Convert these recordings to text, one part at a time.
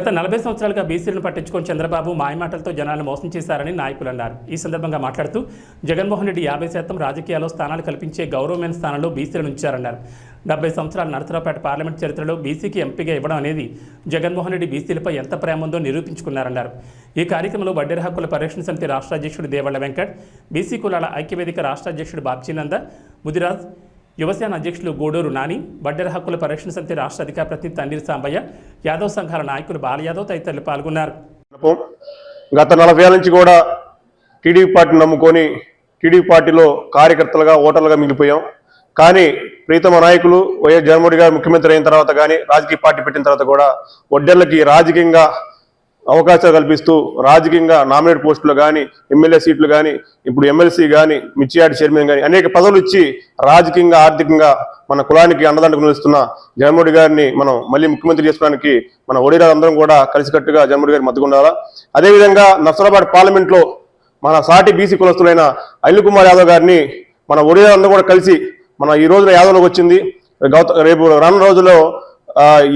గత నలభై సంవత్సరాలుగా బీసీలను పట్టించుకొని చంద్రబాబు మాయమాటలతో జనాలను మోసం చేశారని నాయకులు అన్నారు. ఈ సందర్భంగా మాట్లాడుతూ జగన్మోహన్ రెడ్డి యాభై శాతం రాజకీయాల్లో స్థానాలు కల్పించే గౌరవమైన స్థానంలో బీసీలను ఉంచారన్నారు. డెబ్బై సంవత్సరాల నరసరావుపేట పార్లమెంట్ చరిత్రలో బీసీకి ఎంపీగా ఇవ్వడం అనేది జగన్మోహన్ రెడ్డి బీసీలపై ఎంత ప్రేమ ఉందో నిరూపించుకున్నారన్నారు. ఈ కార్యక్రమంలో వడ్డెర హక్కుల పరిరక్షణ సమితి రాష్ట్ర అధ్యక్షుడు దేవళ్ళ వెంకట్ బీసీ కులాల ఐక్యవేదిక రాష్ట్ర అధ్యక్షుడు బాబ్జీనంద ముదిరాజ్ యువసేన అధ్యక్షులు గూడూరు నాని బడ్డెర హక్కుల పరిరక్షణ సమితి రాష్ట్ర అధికార ప్రతినిధి తండ్రి సాంబయ్య యాదవ్ సంఘాల నాయకులు బాలయాదవ్ తదితరులు పాల్గొన్నారు. గత నలభై ఏళ్ళ నుంచి కూడా టీడీపీ పార్టీని నమ్ముకొని టీడీపీ పార్టీలో కార్యకర్తలుగా ఓటర్లుగా మిగిలిపోయాం. కానీ ప్రీతమ నాయకులు వైఎస్ జగన్మోహన్ గారు ముఖ్యమంత్రి అయిన తర్వాత కానీ రాజకీయ పార్టీ పెట్టిన తర్వాత కూడా వడ్డెర్లకి రాజకీయంగా అవకాశాలు కల్పిస్తూ రాజకీయంగా నామినేట్ పోస్టులు కానీ ఎమ్మెల్యే సీట్లు కానీ ఇప్పుడు ఎమ్మెల్సీ కానీ మిర్చియాడి చైర్మన్ కానీ అనేక పదవులు ఇచ్చి రాజకీయంగా ఆర్థికంగా మన కులానికి అండదండకు నిలుస్తున్న జగన్మోహన్ గారిని మనం మళ్ళీ ముఖ్యమంత్రి చేసుకోవడానికి మన ఒడిరా అందరం కూడా కలిసికట్టుగా జగన్మోహన్ గారి మద్దతుండాలా అదేవిధంగా నర్సరాబాద్ పార్లమెంట్లో మన సాటి బీసీ కులస్తులైన అనిల్ కుమార్ యాదవ్ గారిని మన ఒడిరా అందరం కూడా కలిసి మన ఈ రోజున యాదవ్లోకి వచ్చింది. గౌత రేపు రానున్న రోజుల్లో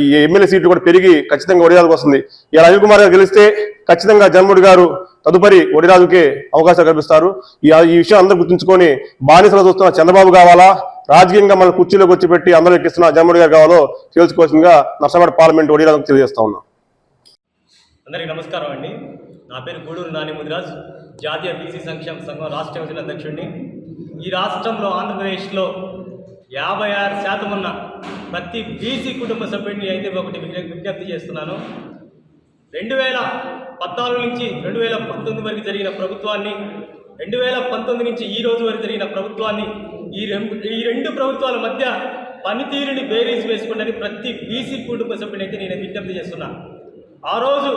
ఈ ఎమ్మెల్యే సీట్లు కూడా పెరిగి ఖచ్చితంగా ఒడిరాజుకు వస్తుంది. ఇలా అనిల్ కుమార్ గారు గెలిస్తే ఖచ్చితంగా జన్ముడి గారు తదుపరి ఒడిరాజుకే అవకాశాలు కల్పిస్తారు. ఈ విషయం అందరూ గుర్తుంచుకొని బానిసలు చూస్తున్న చంద్రబాబు కావాలా? రాజకీయంగా మన కుర్చీలోకి వచ్చి పెట్టి అందరూ ఎక్కిస్తున్న జగన్మోహన్ గారు కావాలో తెలుసుకోవాల్సిందిగా నర్సరాబాద్ పార్లమెంట్ ఒడిరాజుకు తెలియజేస్తా ఉన్నా. అందరికీ నమస్కారం అండి. నా పేరు గూడూరు నాని ముదిరాజ్ జాతీయ బీసీ సంక్షేమ సంఘం రాష్ట్ర అధ్యక్షుడిని. ఈ రాష్ట్రంలో ఆంధ్రప్రదేశ్లో యాభై ఆరు శాతం ఉన్న ప్రతి బీసీ కుటుంబ సభ్యుడిని అయితే ఒకటి విజ్ఞప్తి చేస్తున్నాను. రెండు వేల పద్నాలుగు నుంచి రెండు వేల పంతొమ్మిది వరకు జరిగిన ప్రభుత్వాన్ని రెండు వేల పంతొమ్మిది నుంచి ఈ రోజు వరకు జరిగిన ప్రభుత్వాన్ని ఈ రెండు ఈ రెండు ప్రభుత్వాల మధ్య పనితీరుని బేరీజ్ వేసుకున్నది ప్రతి బీసీ కుటుంబ సభ్యుడైతే నేను విజ్ఞప్తి చేస్తున్నాను ఆ రోజు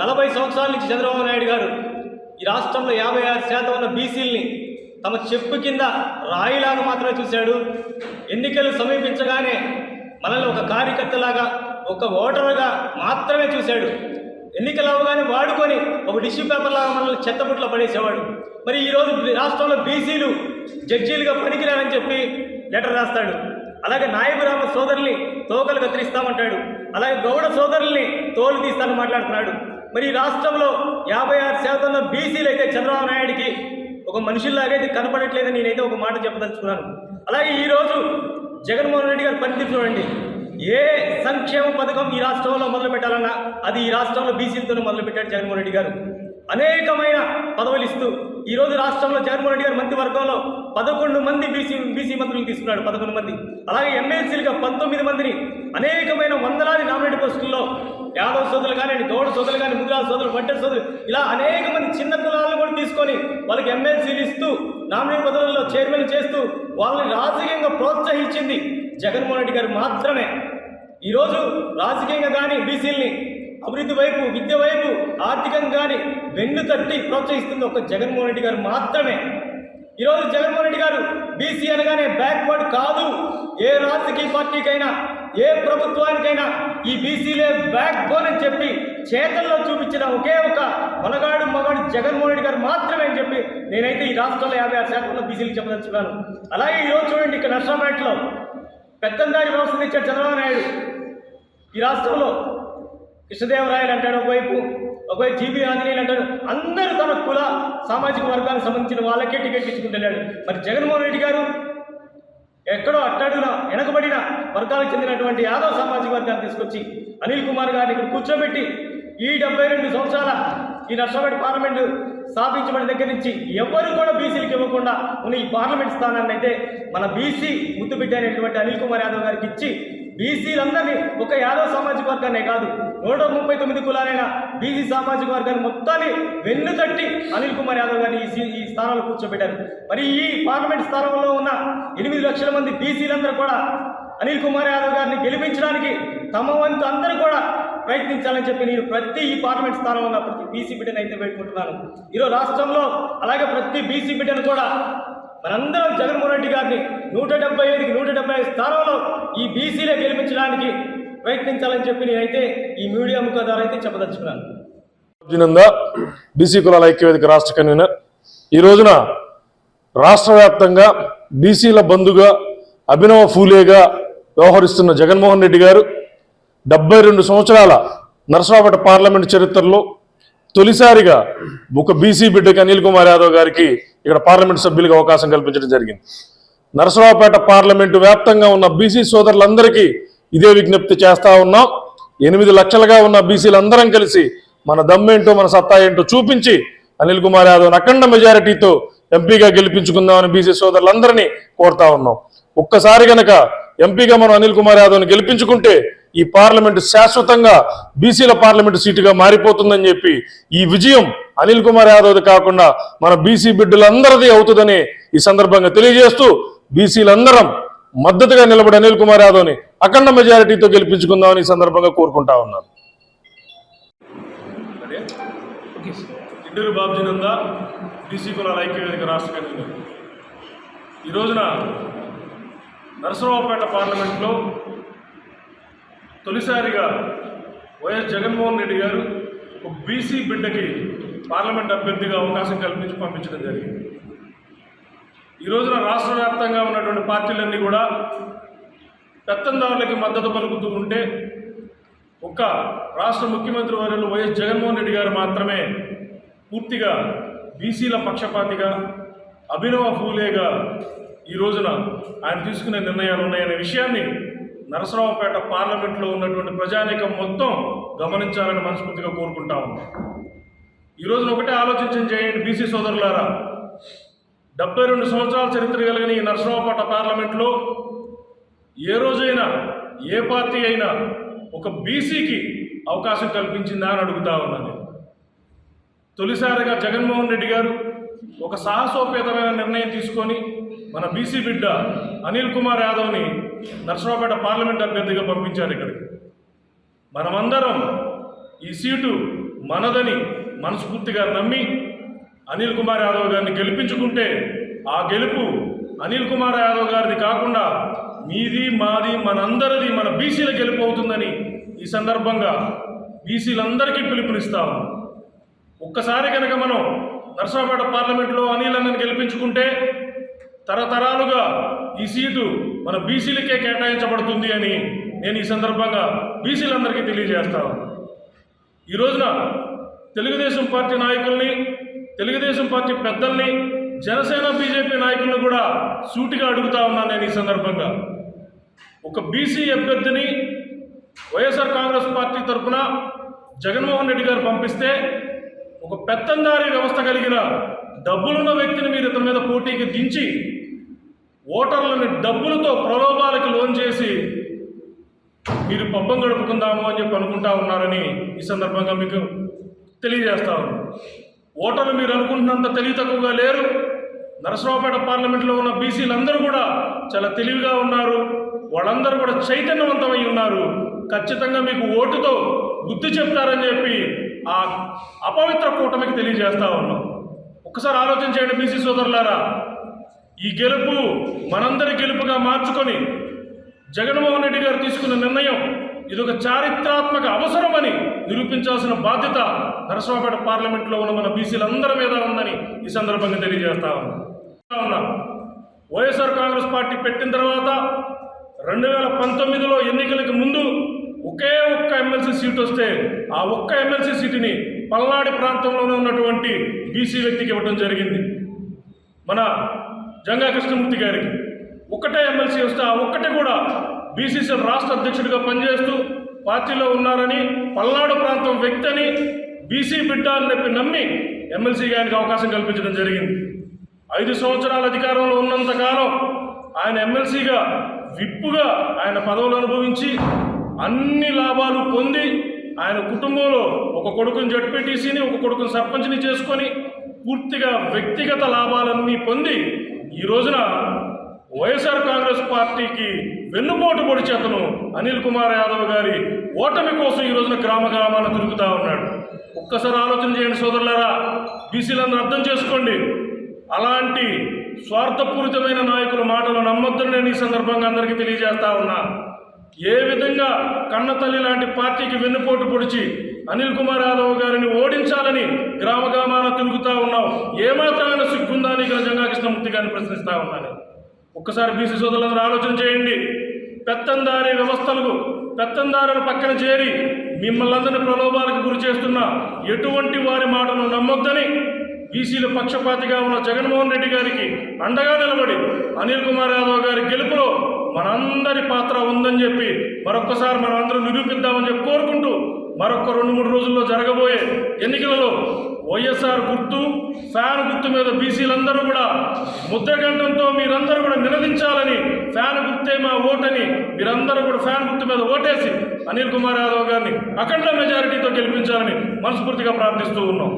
నలభై సంవత్సరాల నుంచి చంద్రబాబు నాయుడు గారు ఈ రాష్ట్రంలో యాభై ఆరు శాతం ఉన్న బీసీల్ని తమ చెప్పు కింద రాయిలాగా మాత్రమే చూశాడు. ఎన్నికలు సమీపించగానే మనల్ని ఒక కార్యకర్తలాగా ఒక ఓటరుగా మాత్రమే చూశాడు. ఎన్నికలు అవగానే వాడుకొని ఒక టిష్యూ పేపర్లాగా మనల్ని చెత్తబుట్లో పడేసేవాడు. మరి ఈరోజు రాష్ట్రంలో బీసీలు జడ్జీలుగా పనికిరారని చెప్పి లెటర్ రాస్తాడు. అలాగే నాయబురామ సోదరుల్ని తోకలు కత్తిరిస్తామంటాడు. అలాగే గౌడ సోదరుల్ని తోలు తీస్తానని మాట్లాడుతున్నాడు. మరి ఈ రాష్ట్రంలో యాభై ఆరు శాతంలో బీసీలు అయితే చంద్రబాబు నాయుడికి ఒక మనుషుల్లాగైతే కనపడట్లేదని నేనైతే ఒక మాట చెప్పదలుచుకున్నాను. అలాగే ఈరోజు జగన్మోహన్ రెడ్డి గారు పనితీరు చూడండి. ఏ సంక్షేమ పథకం ఈ రాష్ట్రంలో మొదలు పెట్టాలన్నా అది ఈ రాష్ట్రంలో బీసీలతోనే మొదలు పెట్టాడు జగన్మోహన్ రెడ్డి గారు. అనేకమైన పదవులు ఇస్తూ ఈరోజు రాష్ట్రంలో జగన్మోహన్ రెడ్డి గారు మంత్రివర్గంలో పదకొండు మంది బీసీ బీసీ మంత్రులు తీసుకున్నాడు పదకొండు మంది. అలాగే ఎమ్మెల్సీలుగా పంతొమ్మిది మందిని అనేకమైన వందలాది నామినేట్ పోస్టుల్లో యాదవ్ సోదరులు కానీ గౌడ సోదరులు కానీ ముద్రాల సోదరులు వడ్డెర సోదరులు ఇలా అనేక మంది చిన్న కులాలను కూడా తీసుకొని వాళ్ళకి ఎమ్మెల్సీలు ఇస్తూ నామినేట్ పదవుల్లో చైర్మన్ చేస్తూ వాళ్ళని రాజకీయంగా ప్రోత్సహించింది జగన్మోహన్ రెడ్డి గారు మాత్రమే. ఈరోజు రాజకీయంగా కానీ బీసీల్ని అభివృద్ధి వైపు విద్య వైపు ఆర్థికంగా వెన్ను తట్టి ప్రోత్సహిస్తుంది ఒక జగన్మోహన్ రెడ్డి గారు మాత్రమే. ఈరోజు జగన్మోహన్ రెడ్డి గారు బీసీ అనగానే బ్యాక్వర్డ్ కాదు. ఏ రాజకీయ పార్టీకైనా ఏ ప్రభుత్వానికైనా ఈ బీసీలే బ్యాక్ బోన్ అని చెప్పి చేతల్లో చూపించిన ఒకే ఒక మనగాడు మగాడు జగన్మోహన్ రెడ్డి గారు మాత్రమే అని చెప్పి నేనైతే ఈ రాష్ట్రంలో యాభై ఆరు శాతంలో బీసీలకు చెప్పదలుచుకున్నాను. అలాగే ఈరోజు చూడండి ఇక్కడ నర్సాపేటలో పెత్తందారి వ్యవస్థ తెచ్చాడు చంద్రబాబు నాయుడు. ఈ రాష్ట్రంలో కృష్ణదేవరాయలు అంటాడు ఒకవైపు ఒకవైపు జీబీ ఆంజనేయులు అంటాడు. అందరూ తన కుల సామాజిక వర్గానికి సంబంధించిన వాళ్ళకే టికెట్ ఇచ్చుకుంటున్నాడు వెళ్ళాడు. మరి జగన్మోహన్ రెడ్డి గారు ఎక్కడో అట్టడుగున వెనకబడిన వర్గాలకు చెందినటువంటి యాదవ్ సామాజిక వర్గాన్ని తీసుకొచ్చి అనిల్ కుమార్ గారిని ఇక్కడ కూర్చోబెట్టి ఈ డెబ్బై రెండు సంవత్సరాల ఈ నర్సాపేట పార్లమెంటు స్థాపించబడిన దగ్గర నుంచి ఎవరు కూడా బీసీలకు ఇవ్వకుండా ఉన్న ఈ పార్లమెంట్ స్థానాన్ని అయితే మన బీసీ ముద్దు బిడ్డ అనేటువంటి అనిల్ కుమార్ యాదవ్ గారికి ఇచ్చి బీసీలందరినీ ఒక యాదవ్ సామాజిక వర్గాన్నే కాదు నూట ముప్పై తొమ్మిది కులాలైన బీసీ సామాజిక వర్గాన్ని మొత్తాన్ని వెన్ను తట్టి అనిల్ కుమార్ యాదవ్ గారిని ఈ సీ- ఈ స్థానంలో కూర్చోబెట్టారు. మరి ఈ పార్లమెంట్ స్థానంలో ఉన్న ఎనిమిది లక్షల మంది బీసీలందరూ కూడా అనిల్ కుమార్ యాదవ్ గారిని గెలిపించడానికి తమ వంతు అందరూ కూడా ప్రయత్నించాలని చెప్పి నేను ప్రతి ఈ పార్లమెంట్ స్థానంలో ఉన్న ప్రతి బీసీ బిడ్డను అయితే పెట్టుకుంటున్నాను ఈరోజు రాష్ట్రంలో అలాగే ప్రతి బీసీ బిడ్డను కూడా మనందరం జగన్మోహన్ రెడ్డి గారిని నూట డెబ్బై ఐదుకి నూట డెబ్బై ఐదు స్థానంలో ఈ బీసీలే గెలిపించడానికి ప్రయత్నించాలని చెప్పి నేనైతే ఈ మీడియా ముఖ ద్వారా అయితే చెప్పదలుచుకున్నాను. అర్జునంద బీసీ కులాల ఐక్యవేదిక రాష్ట్ర కన్వీనర్. ఈ రోజున రాష్ట్ర వ్యాప్తంగా బీసీల బంధుగా అభినవ ఫూలేగా వ్యవహరిస్తున్న జగన్మోహన్ రెడ్డి గారు డెబ్బై రెండు సంవత్సరాల నరసరావుపేట పార్లమెంట్ చరిత్రలో తొలిసారిగా ఒక బీసీ బిడ్డకి అనిల్ కుమార్ యాదవ్ గారికి ఇక్కడ పార్లమెంట్ సభ్యులుగా అవకాశం కల్పించడం జరిగింది. నరసరావుపేట పార్లమెంటు వ్యాప్తంగా ఉన్న బీసీ సోదరులందరికీ ఇదే విజ్ఞప్తి చేస్తా ఉన్నాం. ఎనిమిది లక్షలుగా ఉన్న బీసీలందరం కలిసి మన దమ్మేంటో మన సత్తా ఏంటో చూపించి అనిల్ కుమార్ యాదవ్ అఖండ మెజారిటీతో ఎంపీగా గెలిపించుకుందామని బీసీ సోదరులందరినీ కోరుతా ఉన్నాం. ఒక్కసారి గనక ఎంపీగా మనం అనిల్ కుమార్ యాదవ్ని గెలిపించుకుంటే ఈ పార్లమెంటు శాశ్వతంగా బీసీల పార్లమెంటు సీటుగా మారిపోతుందని చెప్పి ఈ విజయం అనిల్ కుమార్ యాదవ్ది కాకుండా మన బీసీ బిడ్డలందరిది అవుతుందని ఈ సందర్భంగా తెలియజేస్తూ బీసీలందరం మద్దతుగా నిలబడి అనిల్ కుమార్ యాదవ్ని అఖండ మెజారిటీతో గెలిపించుకుందామని ఈ సందర్భంగా కోరుకుంటా ఉన్నారు ఇండూరు బాబుజీనంద బీసీ కులాల ఐక్యవేదిక రాష్ట్ర కన్వీనర్ ఈ రోజున నరసరావుపేట పార్లమెంట్లో తొలిసారిగా వైఎస్ జగన్మోహన్ రెడ్డి గారు ఒక బీసీ బిడ్డకి పార్లమెంట్ అభ్యర్థిగా అవకాశం కల్పించి పంపించడం జరిగింది. ఈ రోజున రాష్ట్ర వ్యాప్తంగా ఉన్నటువంటి పార్టీలన్నీ కూడా పెత్తందారులకి మద్దతు పలుకుతూ ఉంటే ఒక్క రాష్ట్ర ముఖ్యమంత్రి వర్యులు వైఎస్ జగన్మోహన్ రెడ్డి గారు మాత్రమే పూర్తిగా బీసీల పక్షపాతిగా అభినవ ఫూలేగా ఈ రోజున ఆయన తీసుకునే నిర్ణయాలు ఉన్నాయనే విషయాన్ని నరసరావుపేట పార్లమెంట్లో ఉన్నటువంటి ప్రజానీకం మొత్తం గమనించాలని మనస్ఫూర్తిగా కోరుకుంటా ఉన్నాం. ఈ రోజున ఒకటే ఆలోచించం చేయండి బీసీ సోదరులారా. డెబ్బై రెండు సంవత్సరాల చరిత్ర కలిగిన ఈ నరసింహపట్ట పార్లమెంట్లో ఏ రోజైనా ఏ పార్టీ అయినా ఒక బీసీకి అవకాశం కల్పించిందా అని అడుగుతా ఉన్నాను తొలిసారిగా జగన్మోహన్ రెడ్డి గారు ఒక సాహసోపేతమైన నిర్ణయం తీసుకొని మన బీసీ బిడ్డ అనిల్ కుమార్ యాదవ్ని నరసరావుపేట పార్లమెంట్ అభ్యర్థిగా పంపించారు ఇక్కడికి. మనమందరం ఈ సీటు మనదని మనస్ఫూర్తిగా నమ్మి అనిల్ కుమార్ యాదవ్ గారిని గెలిపించుకుంటే ఆ గెలుపు అనిల్ కుమార్ యాదవ్ గారిది కాకుండా మీది మాది మనందరిది మన బీసీల గెలుపు అవుతుందని ఈ సందర్భంగా బీసీలందరికీ పిలుపునిస్తాము ఒక్కసారి కనుక మనం నర్సాపేట పార్లమెంట్లో అనిల్ అన్నని గెలిపించుకుంటే తరతరాలుగా ఈ సీటు మన బీసీలకే కేటాయించబడుతుంది అని నేను ఈ సందర్భంగా బీసీలందరికీ తెలియజేస్తాను ఈ రోజున తెలుగుదేశం పార్టీ నాయకుల్ని తెలుగుదేశం పార్టీ పెద్దల్ని జనసేన బీజేపీ నాయకులను కూడా సూటిగా అడుగుతా ఉన్నాను నేను ఈ సందర్భంగా. ఒక బీసీ అభ్యర్థిని వైఎస్ఆర్ కాంగ్రెస్ పార్టీ తరఫున జగన్మోహన్ రెడ్డి గారు పంపిస్తే ఒక పెత్తందారి వ్యవస్థ కలిగిన డబ్బులున్న వ్యక్తిని మీరు ఇతని మీద పోటీకి దించి ఓటర్లని డబ్బులతో ప్రలోభాలకు లోన్ చేసి మీరు పబ్బం గడుపుకుందాము అని చెప్పి అనుకుంటా ఉన్నారని ఈ సందర్భంగా మీకు తెలియజేస్తా ఉన్నాను. ఓటర్లు మీరు అనుకుంటున్నంత తెలివి తక్కువగా లేరు. నరసరావుపేట పార్లమెంట్లో ఉన్న బీసీలందరూ కూడా చాలా తెలివిగా ఉన్నారు. వాళ్ళందరూ కూడా చైతన్యవంతమై ఉన్నారు. ఖచ్చితంగా మీకు ఓటుతో బుద్ధి చెప్తారని చెప్పి ఆ అపవిత్ర కూటమికి తెలియజేస్తా ఉన్నాం. ఒక్కసారి ఆలోచించండి బీసీ సోదరులారా. ఈ గెలుపు మనందరి గెలుపుగా మార్చుకొని జగన్మోహన్ రెడ్డి గారు తీసుకున్న నిర్ణయం ఇది ఒక చారిత్రాత్మక అవసరమని నిరూపించాల్సిన బాధ్యత నరసరావుపేట పార్లమెంట్లో ఉన్న మన బీసీలందరి మీద ఉందని ఈ సందర్భంగా తెలియజేస్తా ఉన్నా. వైఎస్ఆర్ కాంగ్రెస్ పార్టీ పెట్టిన తర్వాత రెండు వేల పంతొమ్మిదిలో ఎన్నికలకు ముందు ఒకే ఒక్క ఎమ్మెల్సీ సీట్ వస్తే ఆ ఒక్క ఎమ్మెల్సీ సీటుని పల్నాడు ప్రాంతంలోనే ఉన్నటువంటి బీసీ వ్యక్తికి ఇవ్వడం జరిగింది. మన జంగా కృష్ణమూర్తి గారికి. ఒకటే ఎమ్మెల్సీ వస్తే ఆ ఒక్కటే కూడా బీసీసీ రాష్ట్ర అధ్యక్షుడిగా పనిచేస్తూ పార్టీలో ఉన్నారని పల్నాడు ప్రాంతం వ్యక్తి అని బీసీ బిడ్డ అని చెప్పి నమ్మి ఎమ్మెల్సీగా ఆయనకు అవకాశం కల్పించడం జరిగింది. ఐదు సంవత్సరాల అధికారంలో ఉన్నంతకాలం ఆయన ఎమ్మెల్సీగా విప్పుగా ఆయన పదవులు అనుభవించి అన్ని లాభాలు పొంది ఆయన కుటుంబంలో ఒక కొడుకుని జడ్పీటీసీని ఒక కొడుకుని సర్పంచ్ని చేసుకొని పూర్తిగా వ్యక్తిగత లాభాలన్నీ పొంది ఈ రోజున వైఎస్ఆర్ కాంగ్రెస్ పార్టీకి వెన్నుపోటు పొడిచి అతను అనిల్ కుమార్ యాదవ్ గారి ఓటమి కోసం ఈ రోజున గ్రామ గ్రామాన తిరుగుతూ ఉన్నాడు. ఒక్కసారి ఆలోచన చేయండి సోదరులారా బీసీలందరూ అర్థం చేసుకోండి. అలాంటి స్వార్థపూరితమైన నాయకుల మాటలు నమ్మొద్దని నేను ఈ సందర్భంగా అందరికీ తెలియజేస్తా ఉన్నా. ఏ విధంగా కన్నతల్లి లాంటి పార్టీకి వెన్నుపోటు పొడిచి అనిల్ కుమార్ యాదవ్ గారిని ఓడించాలని గ్రామ గ్రామాన తిరుగుతూ ఉన్నావు? ఏమాత్రమైన సిగ్గుందా నీకు? జంగా కృష్ణమూర్తి గారిని ప్రశ్నిస్తా ఉన్నాను. ఒక్కసారి బీసీ సోదరులందరూ ఆలోచన చేయండి. పెత్తందారి వ్యవస్థలకు పెత్తందారుల పక్కన చేరి మిమ్మల్ని అందరినీ ప్రలోభాలకు గురి చేస్తున్న ఎటువంటి వారి మాటను నమ్మొద్దని బీసీల పక్షపాతిగా ఉన్న జగన్మోహన్ రెడ్డి గారికి అండగా నిలబడి అనిల్ కుమార్ యాదవ్ గారి గెలుపులో మనందరి పాత్ర ఉందని చెప్పి మరొక్కసారి మనం అందరం నిరూపిద్దామని చెప్పి కోరుకుంటూ మరొక రెండు మూడు రోజుల్లో జరగబోయే ఎన్నికలలో వైఎస్ఆర్ గుర్తు ఫ్యాన్ గుర్తు మీద బీసీలందరూ కూడా ముద్రగంటంతో మీరందరూ కూడా నిలదించాలని ఫ్యాన్ గుర్తే మా ఓటని మీరందరూ కూడా ఫ్యాన్ గుర్తు మీద ఓటేసి అనిల్ కుమార్ యాదవ్ గారిని అఖండ మెజారిటీతో గెలిపించాలని మనస్ఫూర్తిగా ప్రార్థిస్తూ ఉన్నాం.